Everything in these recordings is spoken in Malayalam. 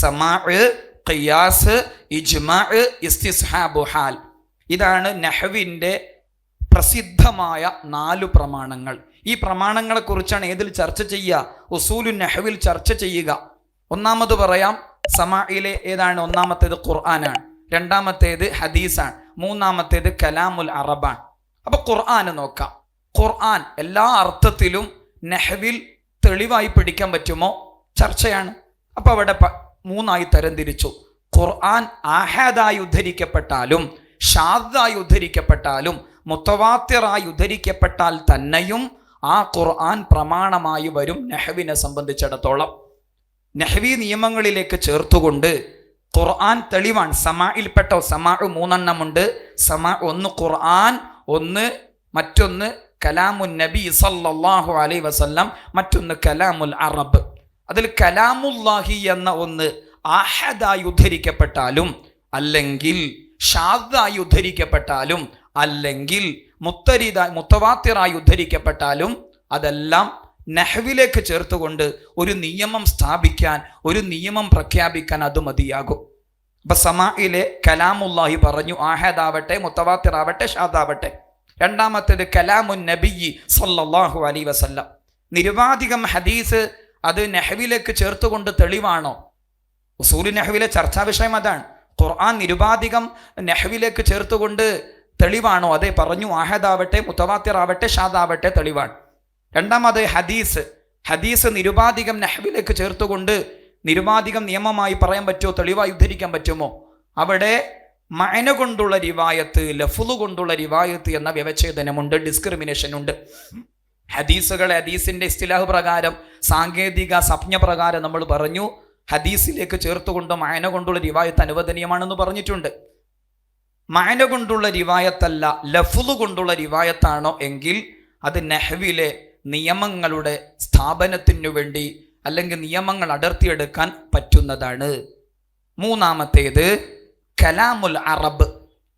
സമാ ഖിയാസ് ഇജ്മാ ഇസ്തിസ്ഹാബു ഹാൽ. ഇതാണ് നഹവിന്റെ പ്രസിദ്ധമായ നാലു പ്രമാണങ്ങൾ. ഈ പ്രമാണങ്ങളെ കുറിച്ചാണ് ഏതിൽ ചർച്ച ചെയ്യുക? ഉസൂലു നഹവിൽ ചർച്ച ചെയ്യുക. ഒന്നാമത് പറയാം സമായിലെ ഏതാണ്? ഒന്നാമത്തേത് ഖുർആനാണ്. രണ്ടാമത്തേത് ഹദീസാണ്. മൂന്നാമത്തേത് കലാമുൽ അറബാണ്. അപ്പോൾ ഖുർആൻ നോക്കാം. ഖുർആൻ എല്ലാ അർത്ഥത്തിലും നെഹ്വിൽ തെളിവായി പിടിക്കാൻ പറ്റുമോ? ചർച്ചയാണ്. അപ്പോൾ അവിടെ മൂന്നായി തരംതിരിച്ചു ഖുർആൻ ആഹാദായി ഉദ്ധരിക്കപ്പെട്ടാലും ഷാദായി ഉദ്ധരിക്കപ്പെട്ടാലും മുത്തവാത്തിറായി ഉദ്ധരിക്കപ്പെട്ടാൽ തന്നെയും ആ ഖുർആൻ പ്രമാണമായി വരും നെഹ്വിനെ സംബന്ധിച്ചിടത്തോളം. നെഹ്വി നിയമങ്ങളിലേക്ക് ചേർത്തുകൊണ്ട് ഖുർആൻ തെളിവാൻ സമായിൽപ്പെട്ട സമാ മൂന്നെണ്ണമുണ്ട്. സമാ ഒന്ന് ഖുർആൻ ഒന്ന് മറ്റൊന്ന് കലാമുൻ നബി സല്ലാഹു അലൈ വസല്ലം മറ്റൊന്ന് കലാമുൽ അറബ്. അതിൽ കലാമുല്ലാഹി എന്ന ഒന്ന് ആഹദായി ഉദ്ധരിക്കപ്പെട്ടാലും അല്ലെങ്കിൽ ഷാദായി ഉദ്ധരിക്കപ്പെട്ടാലും അല്ലെങ്കിൽ മുത്തരിതായി മുത്തവാത്തിറായി ഉദ്ധരിക്കപ്പെട്ടാലും അതെല്ലാം നെഹ്വിലേക്ക് ചേർത്തുകൊണ്ട് ഒരു നിയമം സ്ഥാപിക്കാൻ ഒരു നിയമം പ്രഖ്യാപിക്കാൻ അത് മതിയാകും. അപ്പൊ സമാഇലെ കലാമുല്ലാഹി പറഞ്ഞു ആഹദാവട്ടെ മുത്തവാത്തിറാവട്ടെ ഷാദാവട്ടെ. രണ്ടാമത്തേത് കലാമുൻ നബിയി സല്ലാഹു അലൈ വസല്ലം. നിരുപാധികം ഹദീസ് അത് നെഹ്വിലേക്ക് ചേർത്തുകൊണ്ട് തെളിവാണോ? ഉസൂലി നെഹ്വിലെ ചർച്ചാ വിഷയം അതാണ്. ഖുർആൻ നിരുപാധികം നെഹ്വിലേക്ക് ചേർത്തുകൊണ്ട് തെളിവാണോ? അതെ പറഞ്ഞു ആഹദാവട്ടെ മുത്തവാത്തിറാവട്ടെ ഷാദാവട്ടെ തെളിവാണ്. രണ്ടാമത് ഹദീസ്. ഹദീസ് നിരുപാധികം നെഹ്വിലേക്ക് ചേർത്തുകൊണ്ട് നിരുപാധികം നിയമമായി പറയാൻ പറ്റുമോ? തെളിവായി ഉദ്ധരിക്കാൻ പറ്റുമോ? അവിടെ മയന കൊണ്ടുള്ള രിവായത്ത് ലഫുലു കൊണ്ടുള്ള രിവായത്ത് എന്ന വ്യവച്ഛേദനമുണ്ട് ഡിസ്ക്രിമിനേഷൻ ഉണ്ട് ഹദീസുകളെ ഹദീസിന്റെ ഇസ്തിലാഹ് പ്രകാരം സാങ്കേതിക സപ്ഞ പ്രകാരം നമ്മൾ പറഞ്ഞു ഹദീസിലേക്ക് ചേർത്തുകൊണ്ട് മായന കൊണ്ടുള്ള റിവായത്ത് അനുവദനീയമാണെന്ന് പറഞ്ഞിട്ടുണ്ട്. മായന കൊണ്ടുള്ള റിവായത്തല്ല ലഫുദ് കൊണ്ടുള്ള റിവായത്താണോ എങ്കിൽ അത് നെഹ്വിലെ നിയമങ്ങളുടെ സ്ഥാപനത്തിനു വേണ്ടി അല്ലെങ്കിൽ നിയമങ്ങൾ അടർത്തിയെടുക്കാൻ പറ്റുന്നതാണ്. മൂന്നാമത്തേത് കലാമുൽ അറബ്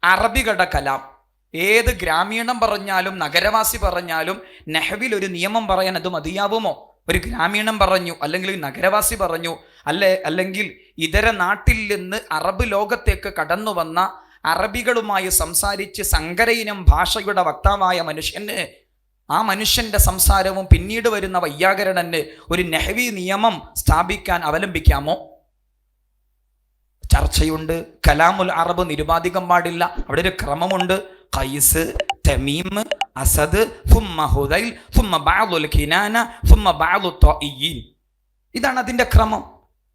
അറബികളുടെ കലാം. ഏത് ഗ്രാമീണം പറഞ്ഞാലും നഗരവാസി പറഞ്ഞാലും നെഹവിൽ ഒരു നിയമം പറയാൻ അത് മതിയാവുമോ? ഒരു ഗ്രാമീണം പറഞ്ഞു അല്ലെങ്കിൽ നഗരവാസി പറഞ്ഞു അല്ലെ അല്ലെങ്കിൽ ഇതര നാട്ടിൽ നിന്ന് അറബ് ലോകത്തേക്ക് കടന്നു വന്ന അറബികളുമായി സംസാരിച്ച് സങ്കരയിനം ഭാഷയുടെ വക്താവായ മനുഷ്യന് ആ മനുഷ്യന്റെ സംസാരവും പിന്നീട് വരുന്ന വയ്യാകരണന് ഒരു നെഹവി നിയമം സ്ഥാപിക്കാൻ അവലംബിക്കാമോ? ചർച്ചയുണ്ട് കലാമുൽ അറബ് നിരുപാധികം പാടില്ല അവിടെ ഒരു ക്രമമുണ്ട്. ഖൈസ് തമീം അസദ് ഫുമ്മ ഹുദൈൽ ഫുമ്മ ബഅദുൽ കിനാന ഫുമ്മ ബഅദു ത്വഇയ്യീൻ ഇതാണ് അതിന്റെ ക്രമം.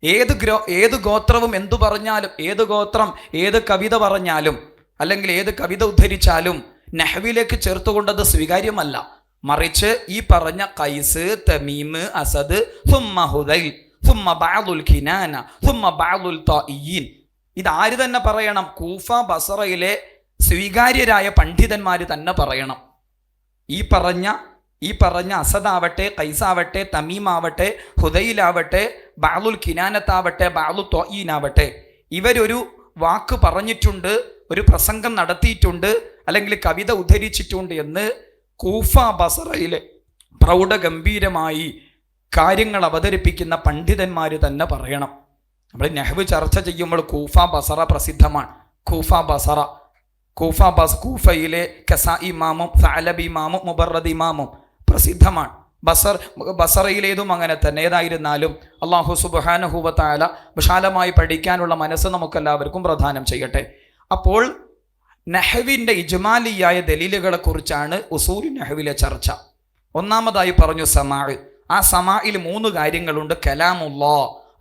ഏത് ഗ്രോ ഏത് ഗോത്രവും എന്തു പറഞ്ഞാലും ഏത് ഗോത്രം ഏത് കവിത പറഞ്ഞാലും അല്ലെങ്കിൽ ഏത് കവിത ഉദ്ധരിച്ചാലും നെഹ്വിലേക്ക് ചേർത്തുകൊണ്ടത് സ്വീകാര്യമല്ല. മറിച്ച് ഈ പറഞ്ഞ കൈസ് തമീം അസദ് ഫുമ്മ ഹുദൈൽ ഫുമ്മ ബഅദുൽ കിനാന ഫുമ്മ ബഅദുൽ ത്വഇയ്യീൻ ഇത് ആര് തന്നെ പറയണം? കൂഫ ബസറയിലെ സ്വീകാര്യരായ പണ്ഡിതന്മാർ തന്നെ പറയണം. ഈ പറഞ്ഞ ഈ പറഞ്ഞ അസദാവട്ടെ കൈസാവട്ടെ തമീമാവട്ടെ ഹുദയിലാവട്ടെ ബാലുൽ കിനാനത്താവട്ടെ ബാലു തോയീനാവട്ടെ ഇവരൊരു വാക്ക് പറഞ്ഞിട്ടുണ്ട് ഒരു പ്രസംഗം നടത്തിയിട്ടുണ്ട് അല്ലെങ്കിൽ കവിത ഉദ്ധരിച്ചിട്ടുണ്ട് എന്ന് കൂഫ ബസറയിലെ പ്രൗഢഗംഭീരമായി കാര്യങ്ങൾ അവതരിപ്പിക്കുന്ന പണ്ഡിതന്മാർ തന്നെ പറയണം. നമ്മൾ നെഹ്വ് ചർച്ച ചെയ്യുമ്പോൾ കൂഫ ബസറ പ്രസിദ്ധമാണ്. കൂഫ ബസറ. കൂഫ ബസ് കൂഫയിലെ കസ ഇമാമും സാലബ് ഇമാമും മുബറദ് ഇമാമും പ്രസിദ്ധമാണ്. ബസർ ബസറയിലേതും അങ്ങനെ തന്നെ. ഏതായിരുന്നാലും അള്ളാഹു സുബാനഹുബത്തായ വിശാലമായി പഠിക്കാനുള്ള മനസ്സ് നമുക്കെല്ലാവർക്കും പ്രധാനം ചെയ്യട്ടെ. അപ്പോൾ നെഹവിന്റെ ഇജ്മാലിയായ ദലീലുകളെ കുറിച്ചാണ് ഉസൂൽ നെഹവിലെ ചർച്ച. ഒന്നാമതായി പറഞ്ഞു സമാ ആ സമായിൽ മൂന്ന് കാര്യങ്ങളുണ്ട്. കലാമുള്ള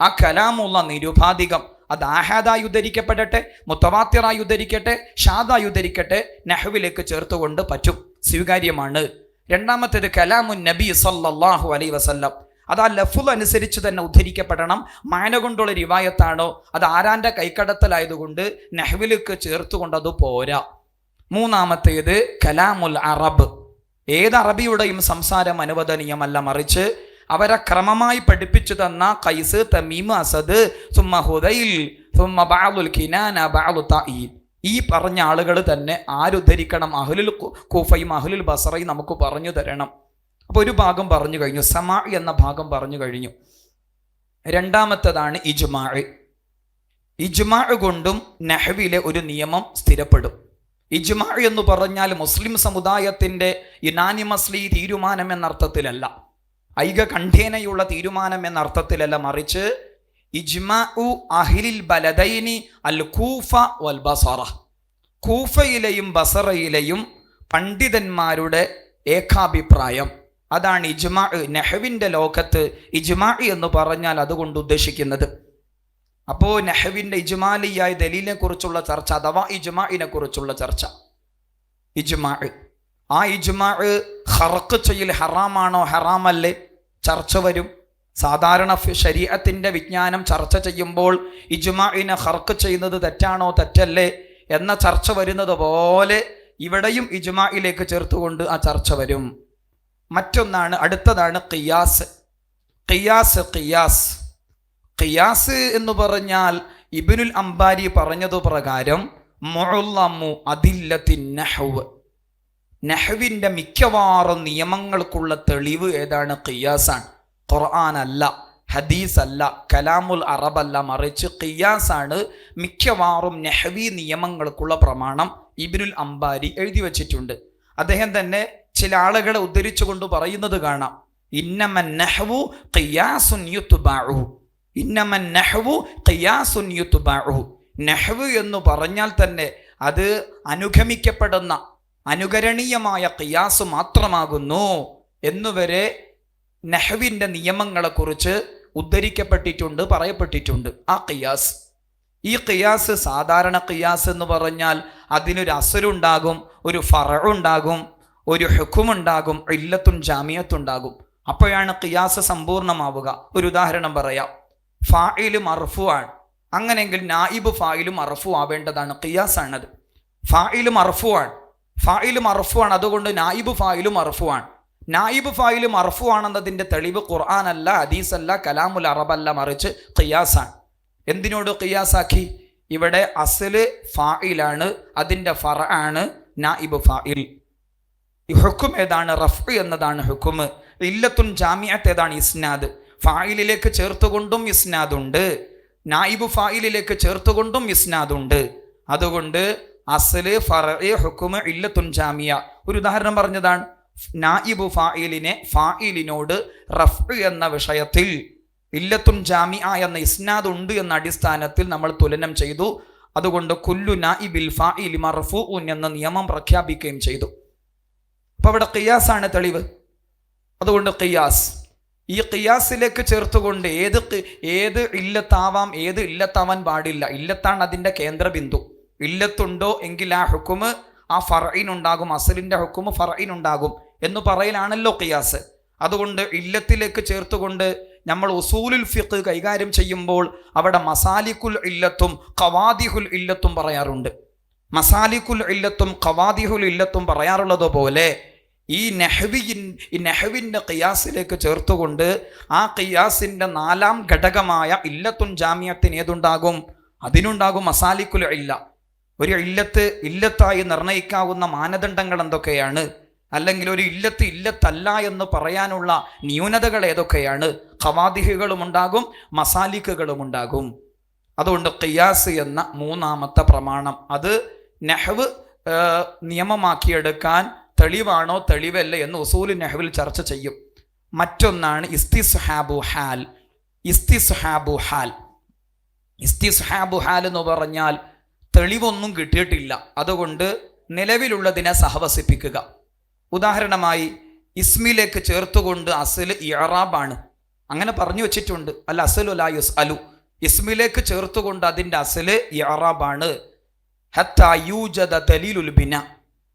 ആ കലാമുള്ള നിരുപാധികം. അത് ആഹാദായി ഉദ്ധരിക്കപ്പെടട്ടെ മുത്തവാത്തിറായി ഉദ്ധരിക്കട്ടെ ഷാദായി ഉദ്ധരിക്കട്ടെ നെഹുവിലേക്ക് ചേർത്തുകൊണ്ട് പറ്റും. സ്വീകാര്യമാണ്. രണ്ടാമത്തേത് കലാമുൻ നബി സല്ലാഹു അലൈ വസല്ലം. അത് ആ ലഫുൽ അനുസരിച്ച് തന്നെ ഉദ്ധരിക്കപ്പെടണം. മാന കൊണ്ടുള്ള റിവായത്താണോ? അത് ആരാന്റെ കൈക്കടത്തലായതുകൊണ്ട് നെഹ്വിലേക്ക് ചേർത്തുകൊണ്ട് അത് പോരാ. മൂന്നാമത്തേത് കലാമുൽ അറബ്. ഏത് അറബിയുടെയും സംസാരം അനുവദനീയമല്ല മറിച്ച് അവരെ ക്രമമായി പഠിപ്പിച്ചു തന്ന കൈസ് തമീം അസദ് സുമ്മ ഹുദൈൽ കിനാന ഈ പറഞ്ഞ ആളുകൾ തന്നെ ആരുദ്ധരിക്കണം? അഹ്ലുൽ കൂഫയും അഹ്ലുൽ ബസറയും നമുക്ക് പറഞ്ഞു തരണം. അപ്പോൾ ഒരു ഭാഗം പറഞ്ഞു കഴിഞ്ഞു. സമാ എന്ന ഭാഗം പറഞ്ഞു കഴിഞ്ഞു. രണ്ടാമത്തതാണ് ഇജ്മാ. ഇജ്മാ കൊണ്ടും നഹവിലെ ഒരു നിയമം സ്ഥിരപ്പെടും. ഇജ്മാ എന്ന് പറഞ്ഞാൽ മുസ്ലിം സമുദായത്തിന്റെ യുനാനിമസ്ലി തീരുമാനം എന്ന അർത്ഥത്തിലല്ല ഐകകണ്ഠേനയുള്ള തീരുമാനം എന്ന അർത്ഥത്തിലല്ല മറിച്ച് ഇജ്മാഉ അഹിലിൽ ബലദൈനി അൽ ഖൂഫ വൽ ബസറ. ഖൂഫയിലെയും ബസറയിലെയും പണ്ഡിതന്മാരുടെ ഏകാഭിപ്രായം. അതാണ് ഇജ്മാ നെഹവിന്റെ ലോകത്ത് ഇജ്മാ എന്ന് പറഞ്ഞാൽ അതുകൊണ്ട് ഉദ്ദേശിക്കുന്നത്. അപ്പോൾ നെഹവിന്റെ ഇജ്മാലിയായ ദലീലിനെ കുറിച്ചുള്ള ചർച്ച അഥവാ ഇജ്മാഇനെ കുറിച്ചുള്ള ചർച്ച. ഇജ്മാ ആ ഇജ്മാ ഹറക്ക് ചെയ്യൽ ഹറാമാണോ ഹറാമല്ലേ? ചർച്ച വരും. സാധാരണ ശരീരത്തിന്റെ വിജ്ഞാനം ചർച്ച ചെയ്യുമ്പോൾ ഇജ്മാഇനെ ഹർക്ക് ചെയ്യുന്നത് തെറ്റാണോ? തെറ്റല്ലേ? എന്ന ചർച്ച വരുന്നത് പോലെ ഇവിടെയും ഇജ്മായിലേക്ക് ചേർത്തുകൊണ്ട് ആ ചർച്ച വരും. മറ്റൊന്നാണ് അടുത്തതാണ് ഖിയാസ്. ഖിയാസ് ഖിയാസ്. ഖിയാസ് എന്ന് പറഞ്ഞാൽ ഇബിനുൽ അംബാരി പറഞ്ഞതു പ്രകാരം മുഅല്ലമു അതില്ലത്തിൻ നഹ്വ്. നഹ്വിന്റെ മിക്കവാറും നിയമങ്ങൾക്കുള്ള തെളിവ് ഏതാണ്? ഖിയാസാണ്. ഖുർആൻ അല്ല ഹദീസ് അല്ല കലാമുൽ അറബല്ല മറിച്ച് ഖിയാസാണ് മിക്കവാറും നെഹ്വി നിയമങ്ങൾക്കുള്ള പ്രമാണം ഇബിനുൽ അംബാരി എഴുതി വച്ചിട്ടുണ്ട്. അദ്ദേഹം തന്നെ ചില ആളുകളെ ഉദ്ധരിച്ചുകൊണ്ട് പറയുന്നത് കാണാം. ഇന്നമൻ നെഹ്വു ഖിയാസുൻ യുത്തുബാഴു ഇന്നമൻ നെഹ്വു ഖിയാസുൻ യുത്തുബാഴു നെഹ്വു എന്ന് പറഞ്ഞാൽ തന്നെ അത് അനുഗമിക്കപ്പെടുന്ന അനുകരണീയമായ ഖിയാസ് മാത്രമാകുന്നു എന്നുവരെ നെഹ്വിന്റെ നിയമങ്ങളെക്കുറിച്ച് ഉദ്ധരിക്കപ്പെട്ടിട്ടുണ്ട് പറയപ്പെട്ടിട്ടുണ്ട്. ആ ഖിയാസ്. ഈ ഖിയാസ് സാധാരണ ഖിയാസ് എന്ന് പറഞ്ഞാൽ അതിനൊരു അസുരുണ്ടാകും ഒരു ഫറുണ്ടാകും ഒരു ഹുക്കുമുണ്ടാകും ഇല്ലത്തും ജാമ്യത്തുണ്ടാകും. അപ്പോഴാണ് ഖിയാസ് സമ്പൂർണമാവുക ഒരു ഉദാഹരണം പറയാം. ഫായിൽ മർഫു ആണ് അങ്ങനെയെങ്കിൽ നായിബ് ഫായിലും അറഫു ആവേണ്ടതാണ് ഖിയാസ് ആണത് ഫായിലും അറഫു ആണ് ഫായിൽ ആണ് അതുകൊണ്ട് നായിബ് ഫായിൽ ആണ് നായിബ് ഫായിൽ മർഫു ആണെന്നതിന്റെ തെളിവ് ഖുർആൻ അല്ല ഹദീസ് അല്ല കലാമുൽ അറബല്ല മറിച്ച് ഖിയാസാണ്. എന്തിനോട് ഖിയാസാക്കി? ഇവിടെ അസൽ ഫായിലാണ് അതിന്റെ ഫറ ആണ് നായിബ് ഫായിൽ. ഹുക്കും ഏതാണ്? റഫ് എന്നതാണ് ഹുക്കും. ഇല്ലത്തുൻ ജാമിയത്ത് ഏതാണ്? ഇസ്നാദ്. ഫായിലിലേക്ക് ചേർത്തുകൊണ്ടും ഇസ്നാദുണ്ട്. നായിബ് ഫായിലിലേക്ക് ചേർത്തുകൊണ്ടും ഇസ്നാദുണ്ട്. അതുകൊണ്ട് അസൽ ഫറ ഹുക്കുമ ഇല്ലത്തുൻ ജാമിയ. ഒരു ഉദാഹരണം പറഞ്ഞതാണ്. നായിബു ഫായിലിനെ ഫായിലിനോട് റഫ് എന്ന വിഷയത്തിൽ ഇല്ലത്തുൻ ജാമിയ എന്ന ഇസ്നാദ് ഉണ്ട് എന്ന അടിസ്ഥാനത്തിൽ നമ്മൾ തുലനം ചെയ്തു. അതുകൊണ്ട് കുല്ലു നായിബിൽ ഫായിലി മർഫൂഉൻ എന്ന നിയമം പ്രഖ്യാപിക്കുകയും ചെയ്തു. അപ്പൊ അവിടെ ഖിയാസാണ് തെളിവ്. അതുകൊണ്ട് ഖിയാസ്. ഈ ഖിയാസിലേക്ക് ചേർത്തുകൊണ്ട് ഏത് ഏത് ഇല്ലത്താവാം ഏത് ഇല്ലത്താവാൻ പാടില്ല. ഇല്ലത്താണ് അതിന്റെ കേന്ദ്രബിന്ദു. ഇല്ലത്തുണ്ടോ എങ്കിൽ ആ ഹുക്കുമ് ആ ഫറയിനുണ്ടാകും അസലിന്റെ ഹുക്കുമ് ഫറയിനുണ്ടാകും എന്ന് പറയലാണല്ലോ ഖിയാസ്. അതുകൊണ്ട് ഇല്ലത്തിലേക്ക് ചേർത്തുകൊണ്ട് നമ്മൾ ഉസൂലുൽ ഫിഖ് കൈകാര്യം ചെയ്യുമ്പോൾ അവിടെ മസാലിക്കുൽ ഇല്ലത്തും ഖവാദിഹുൽ ഇല്ലത്തും പറയാറുണ്ട്. മസാലിക്കുൽ ഇല്ലത്തും ഖവാദിഹുൽ ഇല്ലത്തും പറയാറുള്ളതുപോലെ ഈ നെഹ്വിൻ ഈ നെഹ്വിന്റെ ഖിയാസിലേക്ക് ചേർത്തുകൊണ്ട് ആ ഖിയാസിന്റെ നാലാം ഘടകമായ ഇല്ലത്തുൻ ജാമ്യത്തിന് ഏതുണ്ടാകും? അതിനുണ്ടാകും മസാലിക്കുൽ ഇല്ല. ഒരു ഇല്ലത്ത് ഇല്ലത്തായി നിർണയിക്കാവുന്ന മാനദണ്ഡങ്ങൾ എന്തൊക്കെയാണ്? അല്ലെങ്കിൽ ഒരു ഇല്ലത്ത് ഇല്ലത്തല്ല എന്ന് പറയാനുള്ള ന്യൂനതകൾ ഏതൊക്കെയാണ്? ഖവാദിഹുകളും ഉണ്ടാകും മസാലിക്കുകളും ഉണ്ടാകും. അതുകൊണ്ട് ഖിയാസ് എന്ന മൂന്നാമത്തെ പ്രമാണം. അത് നെഹ്വ് നിയമമാക്കിയെടുക്കാൻ തെളിവാണോ തെളിവല്ല എന്ന് ഉസൂൽ നെഹ്വിൽ ചർച്ച ചെയ്യും. മറ്റൊന്നാണ് ഇസ്തിസ്ഹാബു ഹാൽ. ഇസ്തിസ്ഹാബു ഹാൽ. ഇസ്തിസ്ഹാബു ഹാൽ എന്ന് പറഞ്ഞാൽ തെളിവൊന്നും കിട്ടിയിട്ടില്ല. അതുകൊണ്ട് നിലവിലുള്ളതിനെ സഹവസിപ്പിക്കുക. ഉദാഹരണമായി ഇസ്മിലേക്ക് ചേർത്തുകൊണ്ട് അസൽ ഇറാബാണ് അങ്ങനെ പറഞ്ഞു വെച്ചിട്ടുണ്ട്. അല്ല അസലു ലാ യുസ് അലു ഇസ്മിലേക്ക് ചേർത്തുകൊണ്ട് അതിന്റെ അസൽ ഇറാബാണ് ഹത്താ യൂജദ ദലീലുൽ ബിന.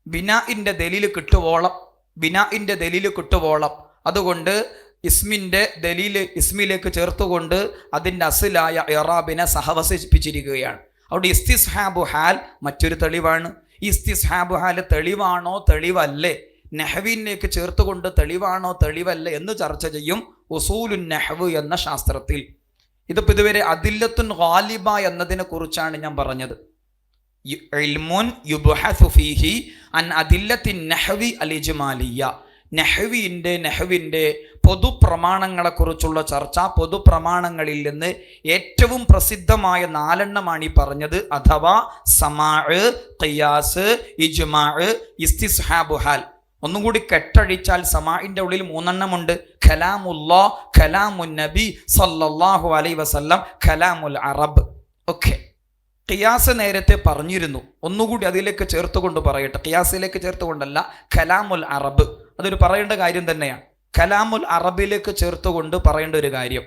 ബിനാഇന്റെ ദലീൽ കിട്ടുവോളം. ബിനാഇന്റെ ദലീൽ കിട്ടുവോളം. അതുകൊണ്ട് ഇസ്മിന്റെ ദലീൽ ഇസ്മിലേക്ക് ചേർത്തുകൊണ്ട് അതിന്റെ അസിലായ ഇറാബിനെ സഹവസിപ്പിച്ചിരിക്കുകയാണ്. അവിടെ ഇസ്തിസ്ഹാബു ഹാൽ മറ്റൊരു തെളിവാണ്. ഇസ്തിസ്ഹാബു ഹാൽ തെളിവാണോ തെളിവല്ലേ? നെഹവിനേക്ക് ചേർത്തുകൊണ്ട് തെളിവാണോ തെളിവല്ലേ എന്ന് ചർച്ച ചെയ്യും ഉസൂലുൻ നെഹവ് എന്ന ശാസ്ത്രത്തിൽ. ഇതിപ്പോൾ ഇതുവരെ അതില്ലത്തുൻ ഗാലിബ എന്നതിനെ കുറിച്ചാണ് ഞാൻ പറഞ്ഞത്. അൻ അതില്ലത്തിൻ നഹവി അൽ ഇജ്മാലിയ നെഹവിന്റെ നെഹവിന്റെ പൊതുപ്രമാണങ്ങളെക്കുറിച്ചുള്ള ചർച്ച പൊതുപ്രമാണങ്ങളിൽ നിന്ന് ഏറ്റവും പ്രസിദ്ധമായ നാലെണ്ണമാണ് ഈ പറഞ്ഞത്. അഥവാ സമാ ഖിയാസ് ഇജ്മാ ഇസ്തിസ്ഹാബുഹാൽ ഒന്നും കൂടി കെട്ടഴിച്ചാൽ സമാഇന്റെ ഉള്ളിൽ മൂന്നെണ്ണമുണ്ട്. ഖലാമുല്ലാ ഖലാമുൻ നബി സല്ലല്ലാഹു അലൈ വസല്ലം ഖലാമുൽ അറബ്. ഓക്കെ. ഖിയാസ് നേരത്തെ പറഞ്ഞിരുന്നു. ഒന്നുകൂടി അതിലേക്ക് ചേർത്തുകൊണ്ട് പറയട്ടെ. ഖിയാസിലേക്ക് ചേർത്തുകൊണ്ടല്ല ഖലാമുൽ അറബ്. അതൊരു പറയേണ്ട കാര്യം തന്നെയാണ്. കലാമുൽ അറബിലേക്ക് ചേർത്തുകൊണ്ട് പറയേണ്ട ഒരു കാര്യം.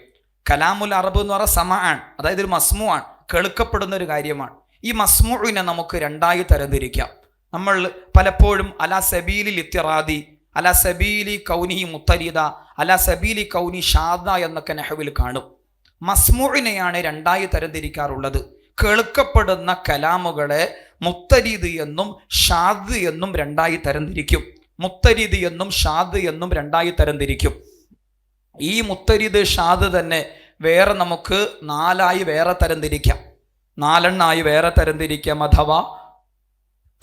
കലാമുൽ അറബ് എന്ന് പറയുന്ന സമ ആണ്. അതായത് ഒരു മസ്മു ആണ്. കേൾക്കപ്പെടുന്ന ഒരു കാര്യമാണ്. ഈ മസ്മുവിനെ നമുക്ക് രണ്ടായി തരംതിരിക്കാം. നമ്മൾ പലപ്പോഴും അല സബീലി ലിത്യറാദി അല സബീലി കൗനി മുത്തരീദ അല സബീലി കൗനി ഷാദ എന്നൊക്കെ നെഹവിൽ കാണും. മസ്മുവിനെയാണ് രണ്ടായി തരംതിരിക്കാറുള്ളത്. കേൾക്കപ്പെടുന്ന കലാമുകളെ മുത്തരീദ് എന്നും ഷാദ് എന്നും രണ്ടായി തരംതിരിക്കും. മുത്തരീദ് എന്നും ഷാദ് എന്നും രണ്ടായി തരംതിരിക്കും. ഈ മുത്തരിത് ഷാദ് തന്നെ വേറെ നമുക്ക് നാലായി വേറെ തരംതിരിക്കാം. നാലെണ്ണായി വേറെ തരംതിരിക്കാം അഥവാ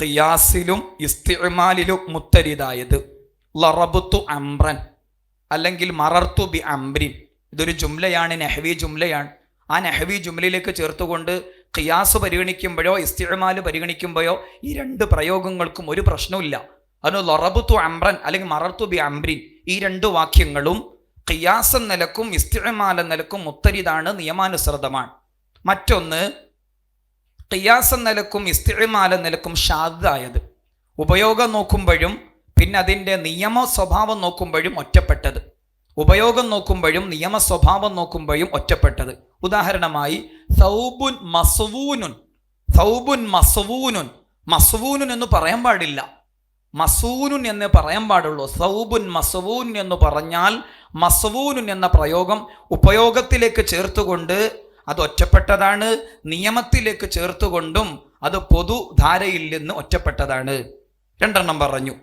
ഖിയാസിലും ഇസ്തിമാലിലും മുത്തരിതായത്. ലറബുത്തു അംബ്രൻ അല്ലെങ്കിൽ മറർത്തു ബി അംബ്രിൻ ഇതൊരു ജുംലയാണ് നെഹവി ജുംലയാണ്. ആ നെഹവി ജുംലയിലേക്ക് ചേർത്തുകൊണ്ട് ഖിയാസ് പരിഗണിക്കുമ്പോഴോ ഇസ്തിമാൽ പരിഗണിക്കുമ്പോഴോ ഈ രണ്ട് പ്രയോഗങ്ങൾക്കും ഒരു പ്രശ്നമില്ല അതിന് ലറബുത്തു അംറൻ അല്ലെങ്കിൽ മറർത്തു ബി അംബ്രിൻ ഈ രണ്ട് വാക്യങ്ങളും ഖിയാസ് നിലക്കും ഇസ്തിമാൽ നിലക്കും മുത്തരിതാണ് നിയമാനുസൃതമാണ്. മറ്റൊന്ന് ഖിയാസ് നിലക്കും ഇസ്തിമാൽ എന്ന നിലക്കും ഷാദായത്. ഉപയോഗം നോക്കുമ്പോഴും പിന്നെ അതിന്റെ നിയമ സ്വഭാവം നോക്കുമ്പോഴും ഒറ്റപ്പെട്ടത്. ഉപയോഗം നോക്കുമ്പോഴും നിയമ സ്വഭാവം നോക്കുമ്പോഴും ഒറ്റപ്പെട്ടത്. ഉദാഹരണമായി സൗബുൻ മസവൂനുൻ. സൗബുൻ മസവൂനുൻ. മസവൂനുൻ എന്ന് പറയാൻ പാടില്ല. മസൂനുൻ എന്ന് പറയാൻ പാടുള്ളൂ. സൗബുൻ മസവൂൻ എന്ന് പറഞ്ഞാൽ മസവൂനുൻ എന്ന പ്രയോഗം ഉപയോഗത്തിലേക്ക് ചേർത്തുകൊണ്ട് അത് ഒറ്റപ്പെട്ടതാണ് നിയമത്തിലേക്ക് ചേർത്തുകൊണ്ടും അത് പൊതുധാരയിൽ നിന്ന് ഒറ്റപ്പെട്ടതാണ്. രണ്ടെണ്ണം പറഞ്ഞു.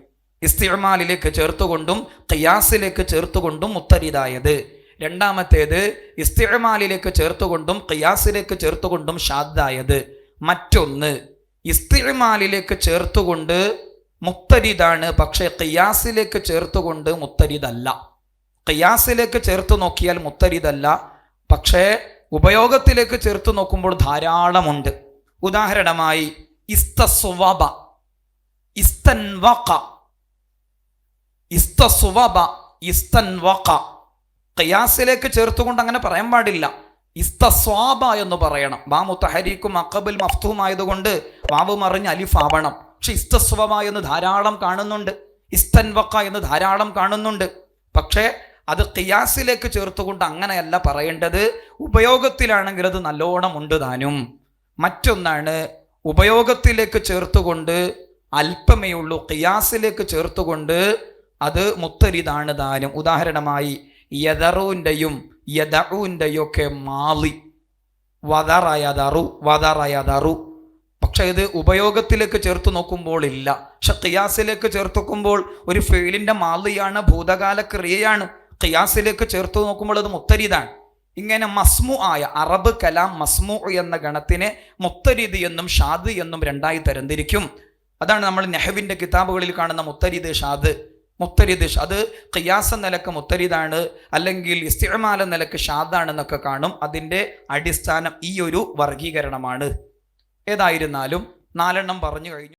ഇസ്തിമാലിലേക്ക് ചേർത്തുകൊണ്ടും ഖിയാസിലേക്ക് ചേർത്തുകൊണ്ടും മുത്തരിതായത്. രണ്ടാമത്തേത് ഇസ്തിമാലിലേക്ക് ചേർത്തുകൊണ്ടും ഖിയാസിലേക്ക് ചേർത്തുകൊണ്ടും ഷാദായത് മറ്റൊന്ന് ഇസ്തിമാലിലേക്ക് ചേർത്തുകൊണ്ട് മുത്തരിതാണ് പക്ഷേ ഖിയാസിലേക്ക് ചേർത്തുകൊണ്ട് മുത്തരിതല്ല ഖിയാസിലേക്ക് ചേർത്ത് നോക്കിയാൽ മുത്തരിതല്ല പക്ഷേ ഉപയോഗത്തിലേക്ക് ചേർത്ത് നോക്കുമ്പോൾ ധാരാളമുണ്ട്. ഉദാഹരണമായി ഇസ്തസ്വബ ഇസ്തൻവക ഇസ്തസ്വബ ഇസ്തൻവക ഖിയാസിലേക്ക് ചേർത്തുകൊണ്ട് അങ്ങനെ പറയാൻ പാടില്ല. ഇസ്തസ്വാബ എന്ന് പറയണം. വാ മുത്തഹരീക്കും അക്കബിൽ മഫ്തുമായതുകൊണ്ട് വാവ് മറിഞ്ഞ് അലിഫ് ആവണം പക്ഷെ ഇസ്തസ്വമ എന്ന് ധാരാളം കാണുന്നുണ്ട്. ഇസ്തൻവക്ക എന്ന് ധാരാളം കാണുന്നുണ്ട്. പക്ഷേ അത് കിയാസിലേക്ക് ചേർത്തുകൊണ്ട് അങ്ങനെയല്ല പറയേണ്ടത്. ഉപയോഗത്തിലാണെങ്കിൽ അത് നല്ലോണം ഉണ്ട് താനും. മറ്റൊന്നാണ് ഉപയോഗത്തിലേക്ക് ചേർത്തുകൊണ്ട് അല്പമേ ഉള്ളൂ കിയാസിലേക്ക് ചേർത്തുകൊണ്ട് അത് മുത്തരിതാണ് താനും. ഉദാഹരണമായി യദറുവിന്റെയും യദറുവിന്റെയും ഒക്കെ മാലി വതറയതറു വദറയദറു. പക്ഷെ ഇത് ഉപയോഗത്തിലേക്ക് ചേർത്ത് നോക്കുമ്പോൾ ഇല്ല. പക്ഷെ ഖിയാസിലേക്ക് ചേർത്ത് നോക്കുമ്പോൾ ഒരു ഫെയിലിന്റെ മാലിയാണ് ഭൂതകാല ക്രിയയാണ്. ഖിയാസിലേക്ക് ചേർത്ത് നോക്കുമ്പോൾ അത് മുത്തരിതാണ് ഇങ്ങനെ മസ്മു ആയ അറബ് കലാം മസ്മു എന്ന ഗണത്തിനെ മുത്തരിദ് എന്നും ഷാദ് എന്നും രണ്ടായി തരംതിരിക്കും. അതാണ് നമ്മൾ നെഹവിന്റെ കിതാബുകളിൽ കാണുന്ന മുത്തരിദ് ഷാദ്. മുത്തരിദ് അത് ഖിയാസ നിലയ്ക്ക് മുത്തരിദാണ് അല്ലെങ്കിൽ ഇസ്തിമാല നിലയ്ക്ക് ഷാദാണെന്നൊക്കെ കാണും. അതിന്റെ അടിസ്ഥാനം ഈ ഒരു വർഗീകരണമാണ്. ഏതായിരുന്നാലും നാലെണ്ണം പറഞ്ഞു കഴിഞ്ഞു.